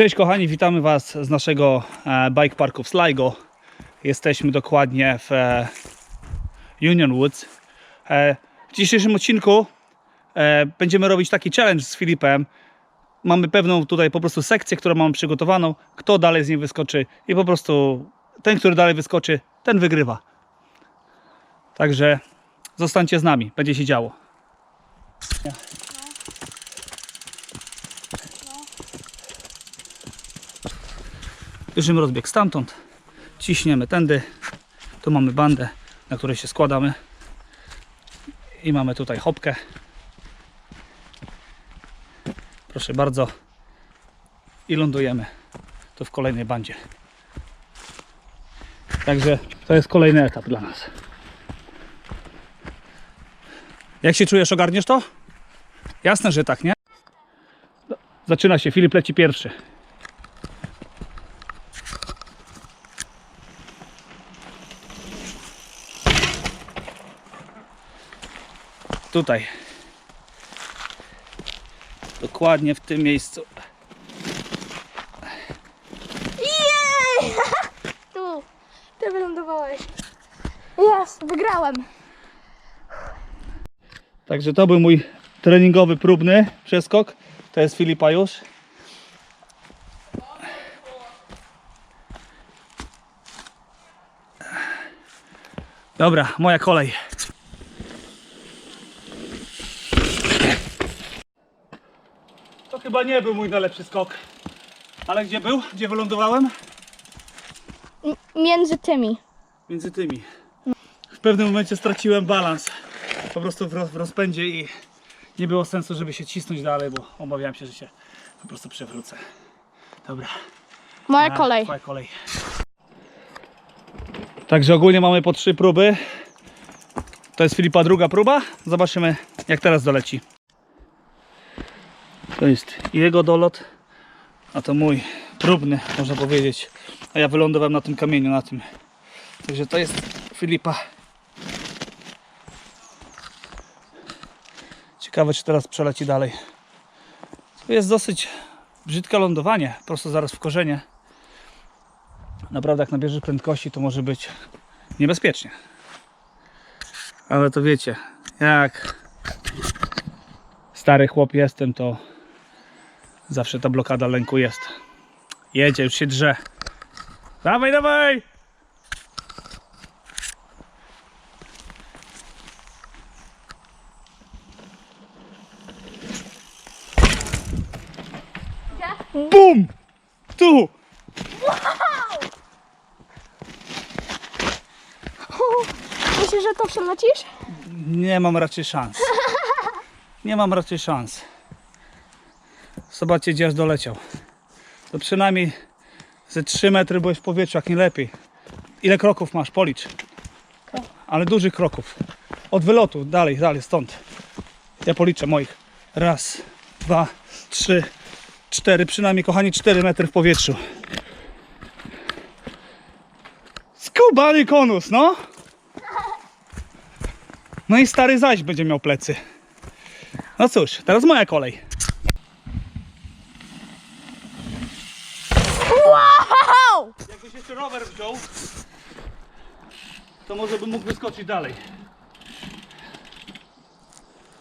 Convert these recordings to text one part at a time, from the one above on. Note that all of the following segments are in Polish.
Cześć kochani, witamy Was z naszego e, bike parku w Sligo. Jesteśmy dokładnie w e, Union Woods. E, w dzisiejszym odcinku będziemy robić taki challenge z Filipem. Mamy pewną tutaj po prostu sekcję, którą mamy przygotowaną. Kto dalej z niej wyskoczy i po prostu ten, który dalej wyskoczy, ten wygrywa. Także zostańcie z nami, będzie się działo. Bierzemy rozbieg stamtąd, ciśniemy tędy, tu mamy bandę, na której się składamy i mamy tutaj hopkę. Proszę bardzo i lądujemy tu w kolejnej bandzie. Także to jest kolejny etap dla nas. Jak się czujesz, ogarniesz to? Jasne, że tak, nie? Zaczyna się, Filip leci pierwszy. Tutaj. Dokładnie w tym miejscu. Jej! Tu, ty wylądowałeś. Jest, wygrałem. Także to był mój treningowy, próbny przeskok. To jest Filipa już. Dobra, moja kolej. Chyba nie był mój najlepszy skok. Ale gdzie był? Gdzie wylądowałem? M- między tymi. Między tymi. W pewnym momencie straciłem balans. Po prostu w, roz, w rozpędzie i nie było sensu, żeby się cisnąć dalej, bo obawiałem się, że się po prostu przewrócę. Dobra. Moja A, kolej. Twoja kolej. Także ogólnie mamy po trzy próby. To jest Filipa druga próba. Zobaczymy jak teraz doleci. To jest jego dolot, a to mój próbny, można powiedzieć. A ja wylądowałem na tym kamieniu, na tym. Także to jest Filipa. Ciekawe czy teraz przeleci dalej. To jest dosyć brzydkie lądowanie, prosto zaraz w korzenie. Naprawdę jak nabierzesz prędkości to może być niebezpiecznie. Ale to wiecie, jak stary chłop jestem, to zawsze ta blokada lęku jest. Jedzie, już się drze. Dawaj, dawaj! BUM! Tu! Myślisz, że to przelecisz? Nie mam raczej szans. Nie mam raczej szans. Zobaczcie, gdzie aż doleciał. To przynajmniej ze 3 metry byłeś w powietrzu, jak nie lepiej. Ile kroków masz? Policz. Ale dużych kroków. Od wylotu, dalej, dalej, stąd. Ja policzę moich. Raz, dwa, trzy, cztery. Przynajmniej, kochani, 4 metry w powietrzu. Skubany konus, no! No i stary zaś będzie miał plecy. No cóż, teraz moja kolej. Wow! Jakbyś jeszcze rower wziął, to może bym mógł wyskoczyć dalej.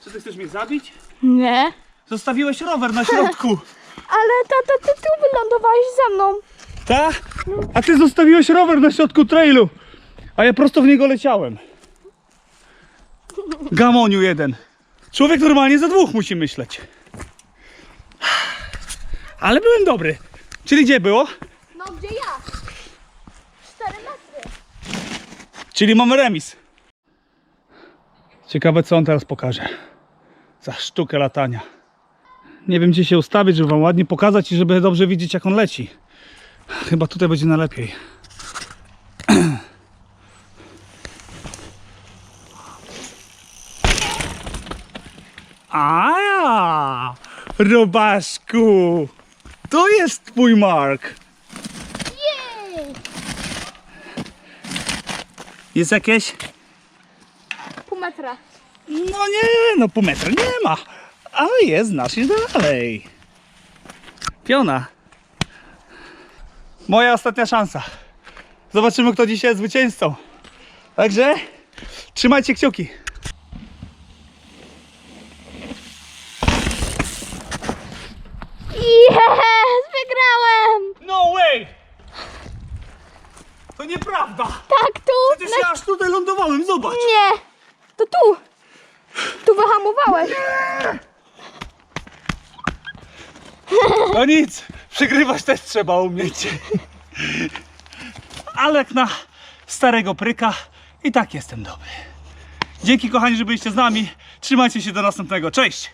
Czy ty chcesz mnie zabić? Nie. Zostawiłeś rower na środku. Ale tata, ty tu wylądowałeś ze mną. Ta? A ty zostawiłeś rower na środku trailu. A ja prosto w niego leciałem. Gamoniu jeden. Człowiek normalnie za dwóch musi myśleć. Ale byłem dobry. Czyli gdzie było? No gdzie ja? 4 metry. Czyli mamy remis. Ciekawe co on teraz pokaże. Za sztukę latania. Nie wiem gdzie się ustawić, żeby wam ładnie pokazać i żeby dobrze widzieć jak on leci. Chyba tutaj będzie najlepiej. A, robaszku! To jest twój mark. Jej! Jest jakieś Pół metra. No nie, no pół metra nie ma. Ale jest znacznie dalej. Piona. Moja ostatnia szansa. Zobaczymy, kto dzisiaj jest zwycięzcą. Także trzymajcie kciuki. Jest! Wygrałem! No way! To nieprawda! Tak, tu! Przecież ja aż tutaj lądowałem, zobacz! Nie! To tu! Tu wyhamowałeś. No nic, przegrywać też trzeba umieć. Ale jak na starego pryka i tak jestem dobry. Dzięki kochani, że byliście z nami. Trzymajcie się do następnego. Cześć!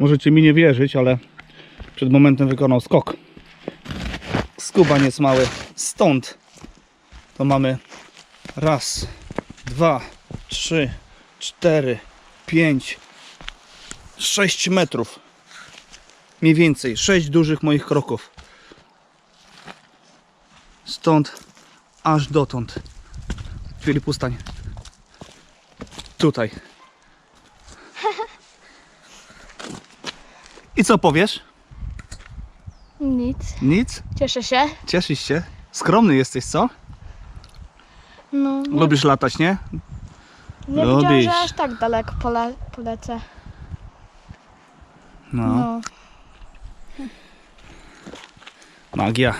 Możecie mi nie wierzyć, ale przed momentem wykonał skok. Skubaniec mały. Stąd to mamy raz, dwa, trzy, cztery, pięć, sześć metrów. Mniej więcej sześć dużych moich kroków. Stąd aż dotąd. Filip, ustań. Tutaj. I co powiesz? Nic. Nic? Cieszę się. Cieszysz się? Skromny jesteś, co? No, nie, Lubisz latać, nie? nie wiedziałam, lubisz. że aż tak daleko pole, polecę. No. No. Magia.